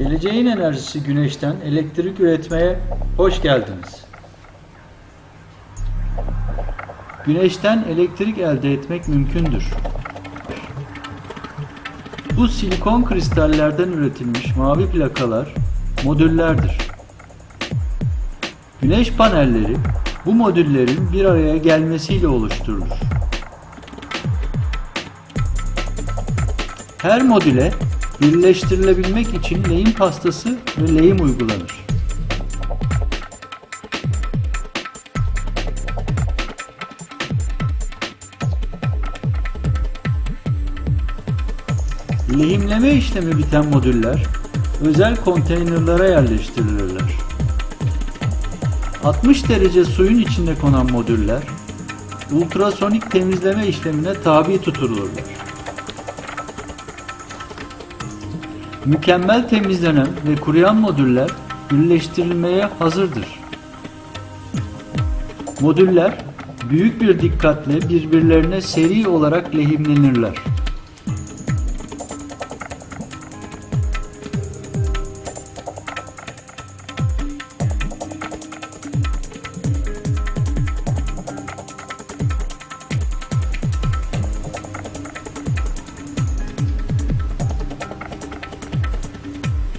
Geleceğin enerjisi güneşten elektrik üretmeye hoş geldiniz. Güneşten elektrik elde etmek mümkündür. Bu silikon kristallerden üretilmiş mavi plakalar modüllerdir. Güneş panelleri bu modüllerin bir araya gelmesiyle oluşturulur. Her modüle birleştirilebilmek için lehim pastası ve lehim uygulanır. Lehimleme işlemi biten modüller özel konteynerlara yerleştirilirler. 60 derece suyun içinde konan modüller ultrasonik temizleme işlemine tabi tutulurlar. Mükemmel temizlenen ve kuruyan modüller birleştirilmeye hazırdır. Modüller büyük bir dikkatle birbirlerine seri olarak lehimlenirler.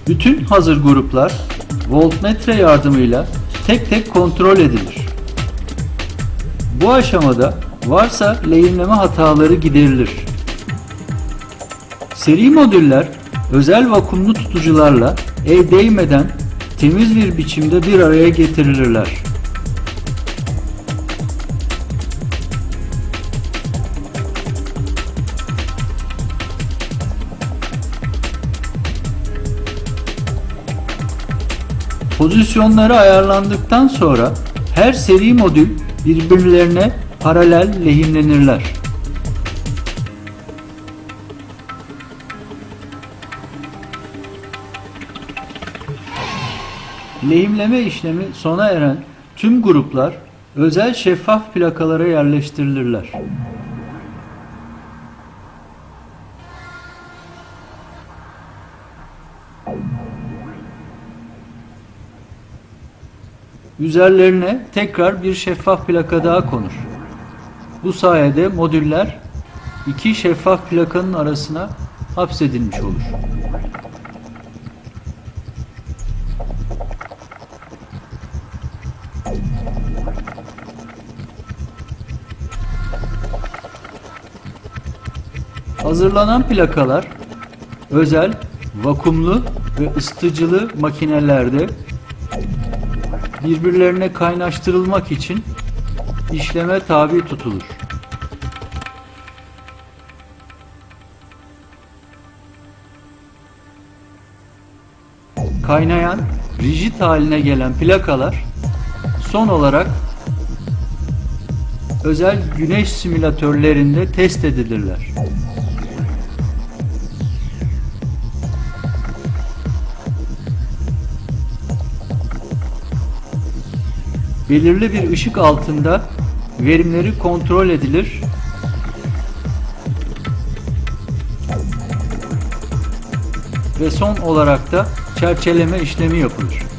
Bütün hazır gruplar voltmetre yardımıyla tek tek kontrol edilir. Bu aşamada varsa lehimleme hataları giderilir. Seri modüller özel vakumlu tutucularla el değmeden temiz bir biçimde bir araya getirilirler. Pozisyonları ayarlandıktan sonra her seri modül birbirlerine paralel lehimlenirler. Lehimleme işlemi sona eren tüm gruplar özel şeffaf plakalara yerleştirilirler. Üzerlerine tekrar bir şeffaf plaka daha konur. Bu sayede modüller iki şeffaf plakanın arasına hapsedilmiş olur. Hazırlanan plakalar özel, vakumlu ve ısıtıcılı makinelerde birbirlerine kaynaştırılmak için işleme tabi tutulur. Kaynayan, rigid haline gelen plakalar son olarak özel güneş simülatörlerinde test edilirler. Belirli bir ışık altında verimleri kontrol edilir. Ve son olarak da çerçeleme işlemi yapılır.